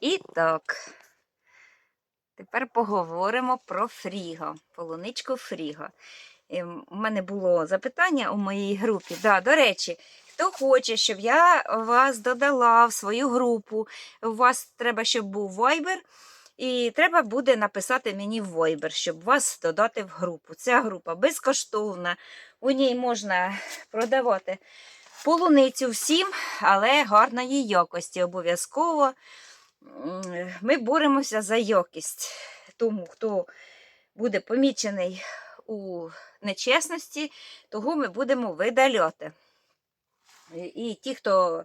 І так, тепер поговоримо про фріго, полуничку фріго. Ем, У мене було запитання у моїй групі. Да, до речі, хто хоче, щоб я вас додала в свою групу, у вас треба, щоб був Viber, і треба буде написати мені в Viber, щоб вас додати в групу. Ця група безкоштовна, у ній можна продавати полуницю всім, але гарної якості обов'язково. Ми боремося за якість. Тому, хто буде помічений у нечесності, того ми будемо видаляти. І- І ті, хто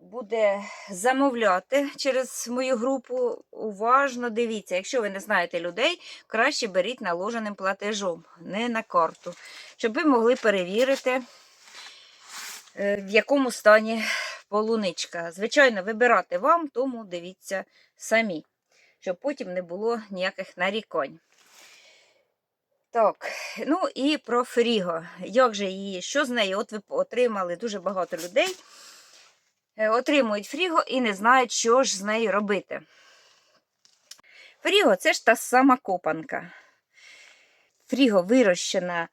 буде замовляти через мою групу, уважно дивіться. Якщо ви не знаєте людей, краще беріть наложеним платежом, не на карту, щоб ви могли перевірити, е, в якому стані полуничка. Звичайно, вибирати вам, тому дивіться самі, щоб потім не було ніяких нарікань. Так, ну і про фріго. Як же її, що з нею? От ви отримали дуже багато людей. е, Отримують фріго і не знають, що ж з нею робити. Фріго це ж та сама копанка. Фріго вирощена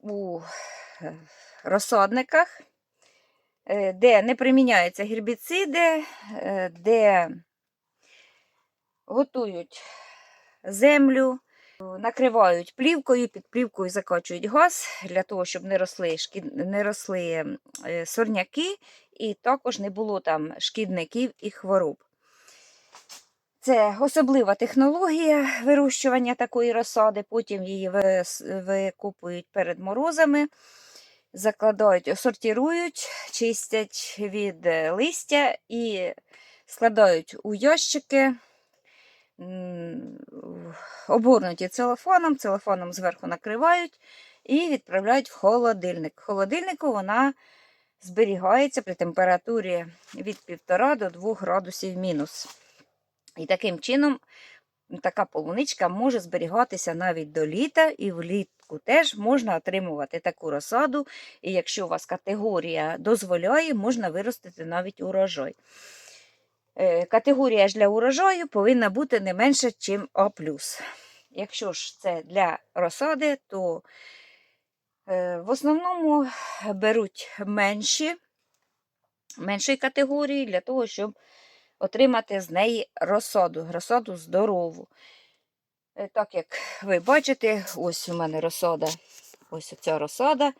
у е, розсадниках, де не приміняються гербіциди, е, де готують землю, накривають плівкою, під плівкою закачують газ для того, щоб не росли, не росли е, сорняки, і також не було там шкідників і хвороб. Це особлива технологія вирощування такої розсади, потім її викопують перед морозами, закладають, сортирують, чистять від е, листя і складають у ящики, обгорнуті целофаном, целофаном зверху накривають і відправляють в холодильник. В холодильнику вона зберігається при температурі від 1,5 до 2 градусів мінус. І таким чином така полуничка може зберігатися навіть до літа, і влітку теж можна отримувати таку розсаду. І якщо у вас категорія дозволяє, можна виростити навіть урожай. Е, Категорія ж для урожаю повинна бути не менше, ніж А. Якщо ж це для розсади, то е, в основному беруть менші, меншої категорії для того, щоб отримати з неї розсаду, розсаду здорову. Е, Так як ви бачите, ось у мене розсада, ось ця розсада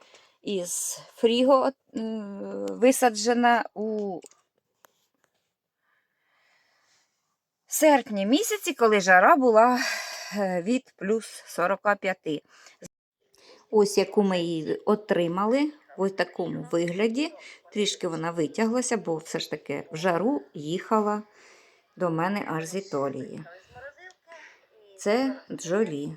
із фріго висаджена у серпні місяці, коли жара була е, від плюс 45. Ось яку ми її отримали в такому вигляді. Трішки вона витяглася, бо все ж таки в жару їхала до мене аж з Італії. Це джолі.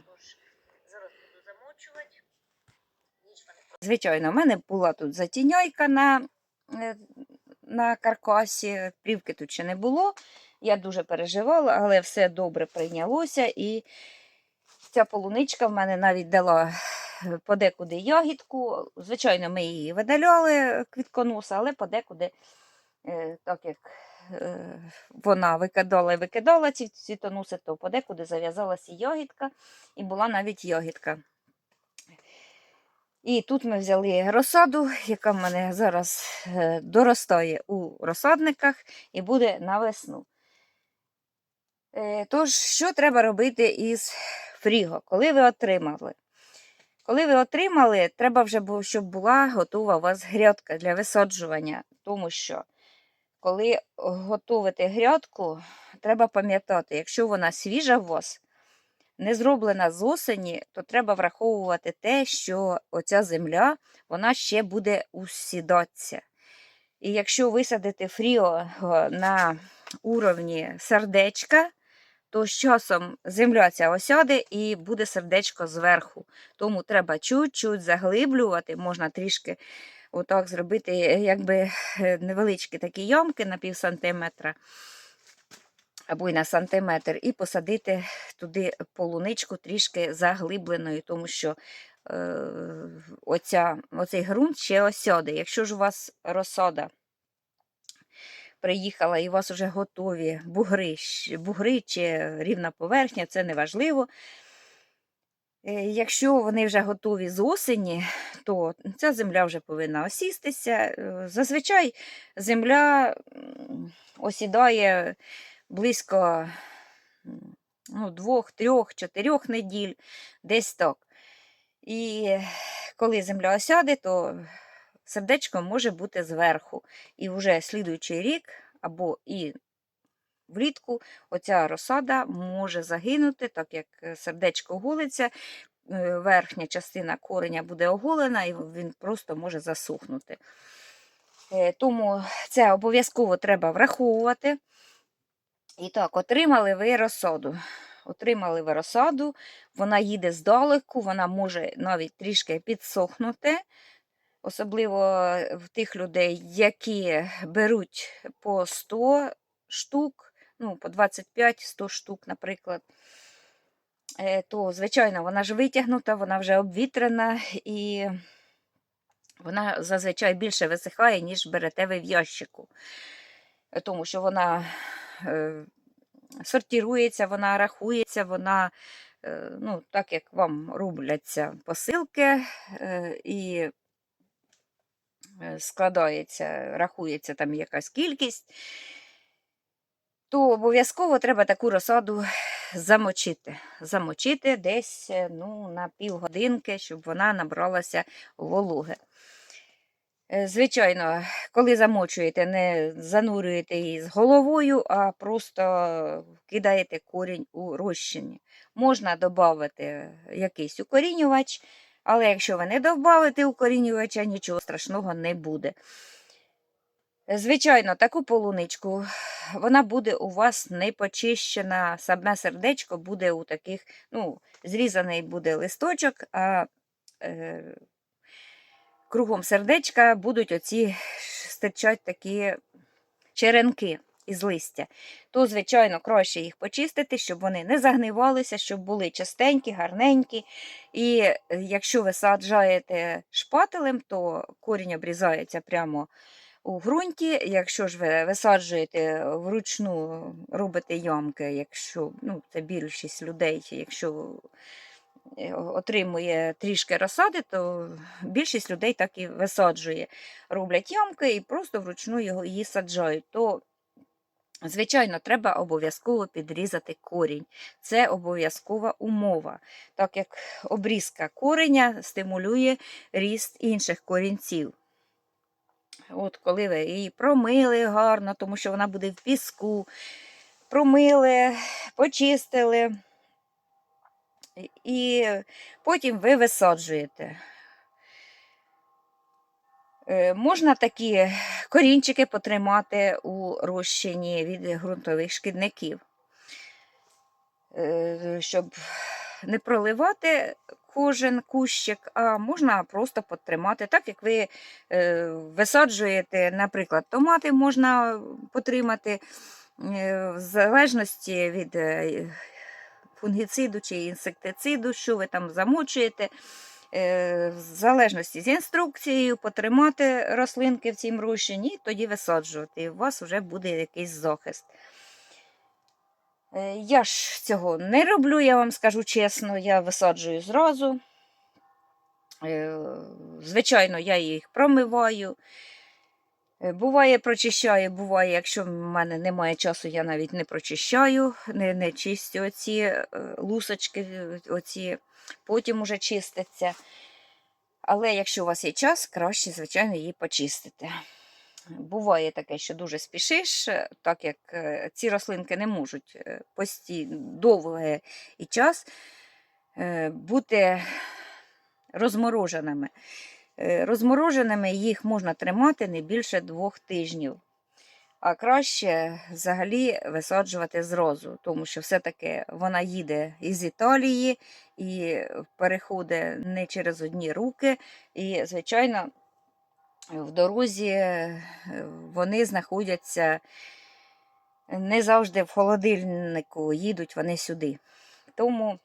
Звичайно, в мене була тут затіньойка на, е, на каркасі, плівки тут ще не було. Я дуже переживала, але все добре прийнялося. І ця полуничка в мене навіть дала е, подекуди ягідку. Звичайно, ми її видаляли квітконоса, але подекуди, е, так як вона викидала і викидала ці цвітоноси, то подекуди зав'язалася ягідка, і була навіть ягідка. І тут ми взяли розсаду, яка в мене зараз е, доростає у розсадниках і буде на весну. Е, Тож, що треба робити із фріго, коли ви отримали? Коли ви отримали, треба вже, щоб була готова у вас грядка для висаджування, тому що коли готуєте грядку, треба пам'ятати, якщо вона свіжа у вас, не зроблена з осені, то треба враховувати те, що оця земля вона ще буде усідатися. І якщо висадити фріо е, на уровні сердечка, то з часом земля ця осяде і буде сердечко зверху. Тому треба чуть-чуть заглиблювати, можна трішки отак зробити, е, якби е, невеличкі такі ямки на пів сантиметра або й на сантиметр, і посадити туди полуничку трішки заглибленою, тому що е, оця, оцей ґрунт ще осяде. Якщо ж у вас розсада приїхала і у вас вже готові бугри, бугри чи рівна поверхня, це не важливо. Якщо вони вже готові з осені, то ця земля вже повинна осістися. Е, Зазвичай земля осідає близько ну, двох, трьох, чотирьох неділь, десь так. І коли земля осяде, то сердечко може бути зверху. І вже слідуючий рік або і влітку оця розсада може загинути, так як е, сердечко голиться, е, верхня частина кореня буде оголена і він просто може засухнути. Е, Тому це обов'язково треба враховувати. І так, отримали ви розсаду. Отримали ви розсаду, вона їде здалеку, вона може навіть трішки підсохнути. Особливо в тих людей, які беруть по 100 штук, ну, по 25-100 штук, наприклад, Е, то, звичайно, вона ж витягнута, вона вже обвітрена і вона зазвичай більше висихає, ніж берете ви в ящику. Тому що вона е, сортирується, вона рахується, вона, е, ну, так як вам робляться посилки, і складається, рахується там якась кількість, то обов'язково треба таку розсаду замочити. Замочити десь е, ну, на півгодинки, щоб вона набралася вологи. Е, Звичайно, коли замочуєте, не занурюєте її з головою, а просто кидаєте корінь у розчині. Можна додати якийсь укорінювач, але якщо ви не додавите укорінювача, нічого страшного не буде. Звичайно, таку полуничку вона буде у вас не почищена, саме сердечко буде у таких, ну, зрізаний буде листочок, а е, кругом сердечка будуть оці стирчать такі черенки із листя. То, звичайно, краще їх почистити, щоб вони не загнивалися, щоб були чистенькі, гарненькі. І е, якщо ви саджаєте шпателем, то корінь обрізається прямо у ґрунті. Якщо ж ви висаджуєте вручну, робите ямки, якщо ну, це більшість людей, якщо е, отримує трішки розсади, то більшість людей так і висаджує. Роблять ямки і просто вручну його її саджають. То Звичайно, треба обов'язково підрізати корінь. Це обов'язкова умова, так як обрізка кореня стимулює ріст інших корінців. От коли ви її промили гарно, тому що вона буде в піску, промили, почистили, і потім ви висаджуєте. Е, Можна такі корінчики потримати у розчині від ґрунтових шкідників, Е, щоб не проливати кожен кущик, а можна просто потримати. Так як ви е, висаджуєте, наприклад, томати можна потримати е, в залежності від е, фунгіциду чи інсектициду, що ви там замочуєте. В залежності з інструкцією потримати рослинки в цім розчині, і тоді висаджувати. І у вас вже буде якийсь захист. Е, Я ж цього не роблю, я вам скажу чесно, я висаджую зразу. Е, Звичайно, я їх промиваю. Е, Буває, прочищаю, буває, якщо в мене немає часу, я навіть не прочищаю, не, не чистю оці лусочки, оці, потім уже чиститься. Але якщо у вас є час, краще, звичайно, її почистити. Буває таке, що дуже спішиш, е, так як е, ці рослинки не можуть е, постійно довгий і час бути розмороженими. Розмороженими їх можна тримати не більше двох тижнів. А краще взагалі висаджувати зразу, тому що все-таки вона їде із Італії і переходить не через одні руки. І, звичайно, в дорозі е, вони знаходяться не завжди в холодильнику, їдуть вони сюди. Тому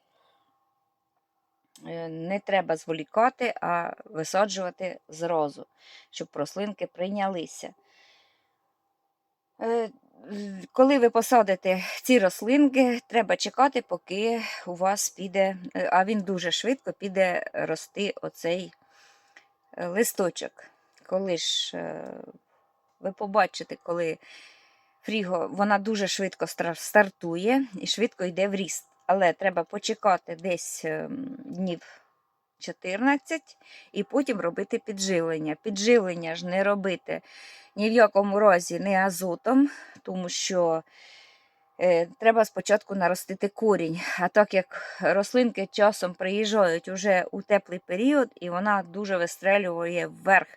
е, не треба зволікати, а висаджувати зразу, щоб рослинки прийнялися. Е, Коли ви посадите ці рослинки, треба чекати, поки у вас піде, а він дуже швидко піде рости оцей листочок. Коли ж е, ви побачите, коли фріго вона дуже швидко стартує і швидко йде в ріст. Але треба почекати десь ем, днів 14 і потім робити підживлення. Підживлення ж не робити ні в якому разі не азотом, тому що е, треба спочатку наростити корінь. А так як рослинки часом приїжджають уже у теплий період, і вона дуже вистрелює вверх.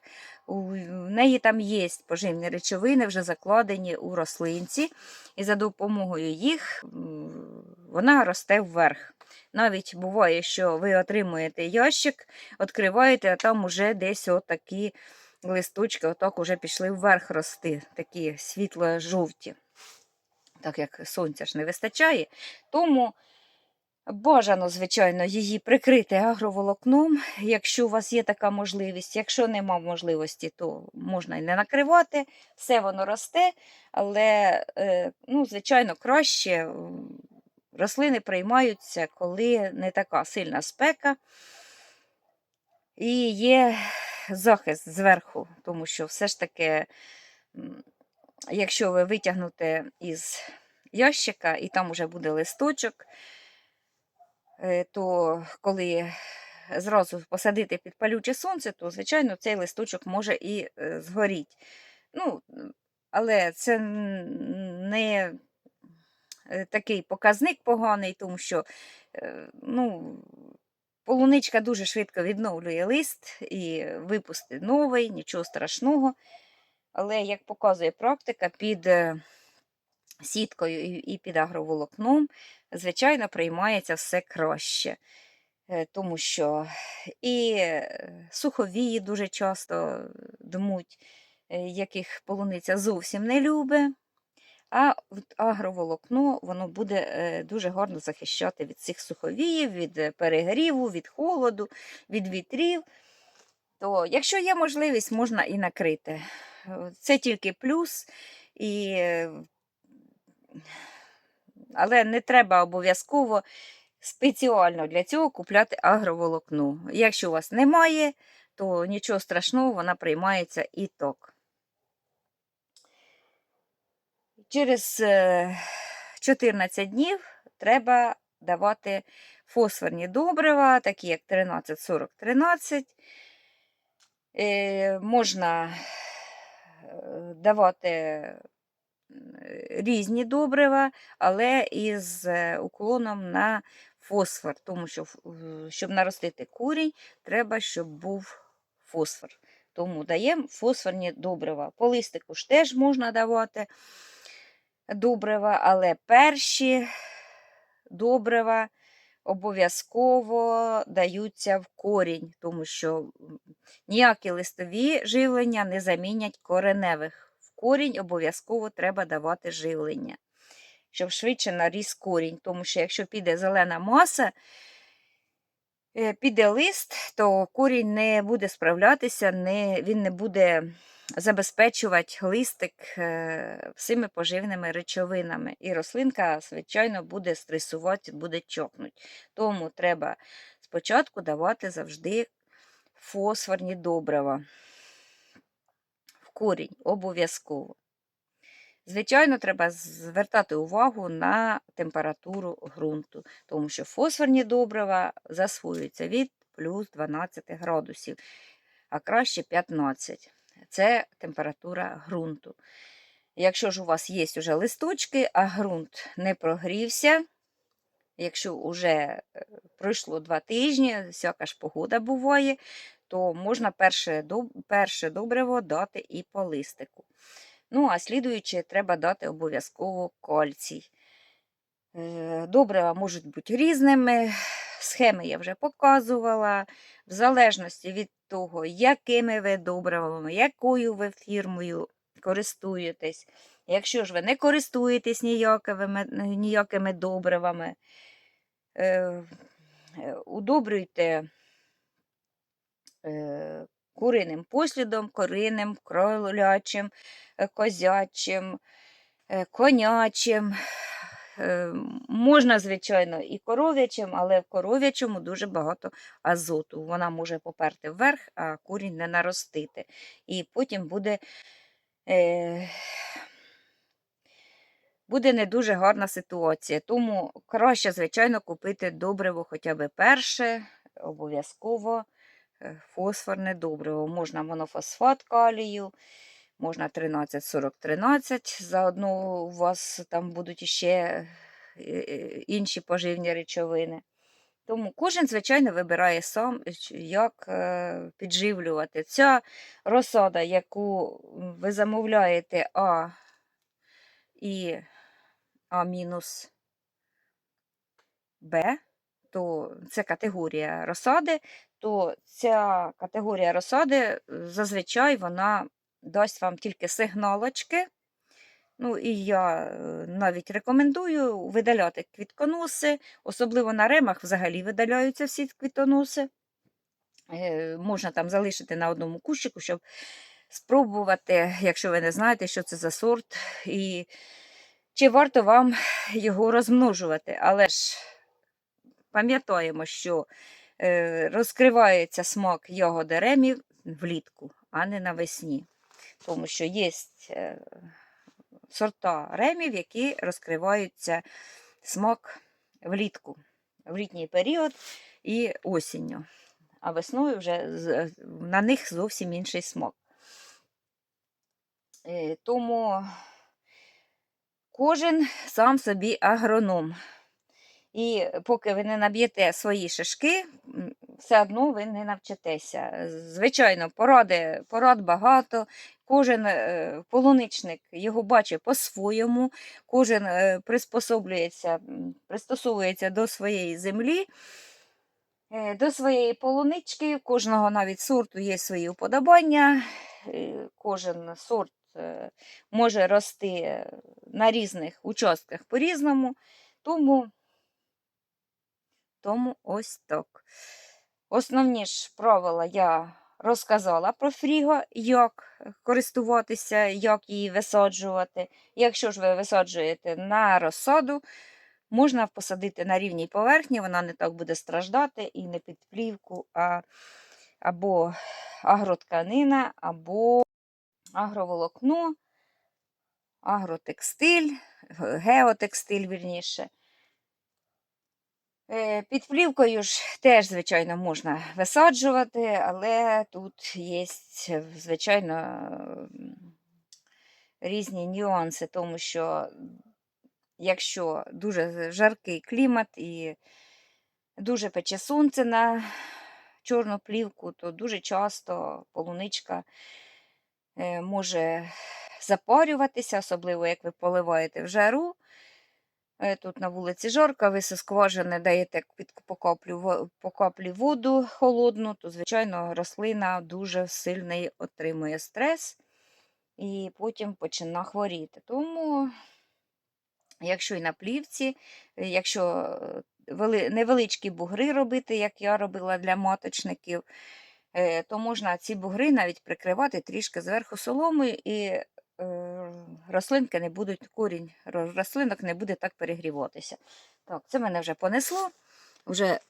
У неї там є поживні речовини, вже закладені у рослинці, і за допомогою їх вона росте вверх. Навіть буває, що ви отримуєте ящик, відкриваєте, а там уже десь отакі листочки отак уже пішли вверх рости, такі світло-жовті, так як сонця ж не вистачає. Тому бажано, звичайно, її прикрити агроволокном, якщо у вас є така можливість. Якщо нема можливості, то можна і не накривати, все воно росте, але, е, ну, звичайно, краще рослини приймаються, коли не така сильна спека. І є захист зверху, тому що все ж таки, якщо ви витягнете із ящика і там вже буде листочок, то коли зразу посадити під палюче сонце, то, звичайно, цей листочок може і е, згоріти. Ну, але це не е, такий показник поганий, тому що е, ну, полуничка дуже швидко відновлює лист і випустить новий, нічого страшного. Але, як показує практика, під е, сіткою і під агроволокном, звичайно, приймається все краще. Е, Тому що і е, суховії дуже часто дмуть, е, яких полуниця зовсім не любить. А агроволокно воно буде дуже гарно захищати від цих суховіїв, від перегріву, від холоду, від вітрів. То, якщо є можливість, можна і накрити. Це тільки плюс. І... е, Але не треба обов'язково спеціально для цього купляти агроволокно. Якщо у вас немає, то нічого страшного, вона приймається і так. Через е, 14 днів треба давати фосфорні добрива, такі як 13-40-13. Е, Можна е, давати е, різні добрива, але із е, уклоном на фосфор, тому що щоб наростити курінь, треба, щоб був фосфор. Тому даємо фосфорні добрива. По листику ж теж можна давати добрива, але перші добрива обов'язково даються в корінь, тому що ніякі листові живлення не замінять кореневих. Корінь обов'язково треба давати живлення, щоб швидше наріс корінь, тому що якщо піде зелена маса, е, піде лист, то корінь не буде справлятися, не, він не буде забезпечувати листик е, всіми поживними речовинами. І рослинка, звичайно, буде стресувати, буде чокнути. Тому треба спочатку давати завжди фосфорні добрива. Корінь обов'язково. Звичайно, треба звертати увагу на температуру ґрунту, тому що фосфорні добрива засвоюються від плюс 12 градусів, а краще 15. Це температура ґрунту. Якщо ж у вас є вже листочки, а ґрунт не прогрівся, якщо вже пройшло два тижні, всяка ж погода буває, то можна перше, перше добриво дати і по листику. Ну, а слідуючи, треба дати обов'язково кальцій. Е, Добрива можуть бути різними. Схеми я вже показувала. В залежності від того, якими ви добривами, якою ви фірмою користуєтесь. Якщо ж ви не користуєтесь ніякими, ніякими добривами, е, е, удобрюйте куриним послідом, коринним, кролячим, е, козячим, е, конячим. Е, Можна, звичайно, і коров'ячим, але в коров'ячому дуже багато азоту. Вона може поперти вверх, а курінь не наростити. І потім буде, е, буде не дуже гарна ситуація. Тому краще, звичайно, купити добриво хоча б перше, обов'язково е, фосфорне добриво. Можна монофосфат калію, можна 13-40-13. Заодно у вас там будуть ще е, е, інші поживні речовини. Тому кожен, звичайно, вибирає сам, як е, підживлювати. Ця розсада, яку ви замовляєте А і А мінус Б, то це категорія розсади, то ця категорія розсади е, зазвичай вона дасть вам тільки сигналочки. Ну і я е, навіть рекомендую видаляти квітконоси, особливо на ремах взагалі видаляються всі квітконоси. Е, Можна там залишити на одному кущику, щоб спробувати, якщо ви не знаєте, що це за сорт, і чи варто вам його розмножувати. Але ж пам'ятаємо, що розкривається смак ягоди ремів влітку, а не навесні. Тому що є е, сорта ремів, які розкриваються смак влітку, в літній період і осінню. А весною вже на них зовсім інший смак. Е, Тому кожен сам собі агроном. І поки ви не наб'єте свої шишки, все одно ви не навчитеся. Звичайно, поради, порад багато. Кожен е, полуничник його бачить по-своєму, кожен е, приспособлюється, пристосовується до своєї землі, е, до своєї полунички. Кожного навіть сорту є свої уподобання. Кожен сорт може рости на різних участках по-різному. Тому тому ось так. Основні ж правила я розказала про фріго, як користуватися, як її висаджувати. Якщо ж ви висаджуєте на розсаду, можна посадити на рівній поверхні, вона не так буде страждати і не під плівку, а або агротканина, або агроволокно, агротекстиль, геотекстиль, вірніше. Е, Під плівкою ж теж, звичайно, можна висаджувати, але тут є, звичайно, різні нюанси, тому що якщо дуже жаркий клімат і дуже пече сонце на чорну плівку, то дуже часто полуничка е, може запарюватися, особливо як ви поливаєте в жару. Е, Тут на вулиці жарко, ви зі скважини даєте під по каплі воду холодну, то, звичайно, рослина дуже сильний отримує стрес і потім починає хворіти. Тому, якщо і на плівці, е, якщо е, невеличкі бугри робити, як я робила для маточників, то можна ці бугри навіть прикривати трішки зверху соломою і рослинки не будуть, корінь рослинок не буде так перегріватися. Так, це мене вже понесло. Вже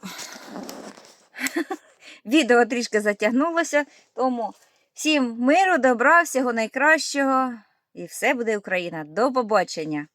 відео трішки затягнулося, тому всім миру, добра, всього найкращого. І все буде Україна. До побачення!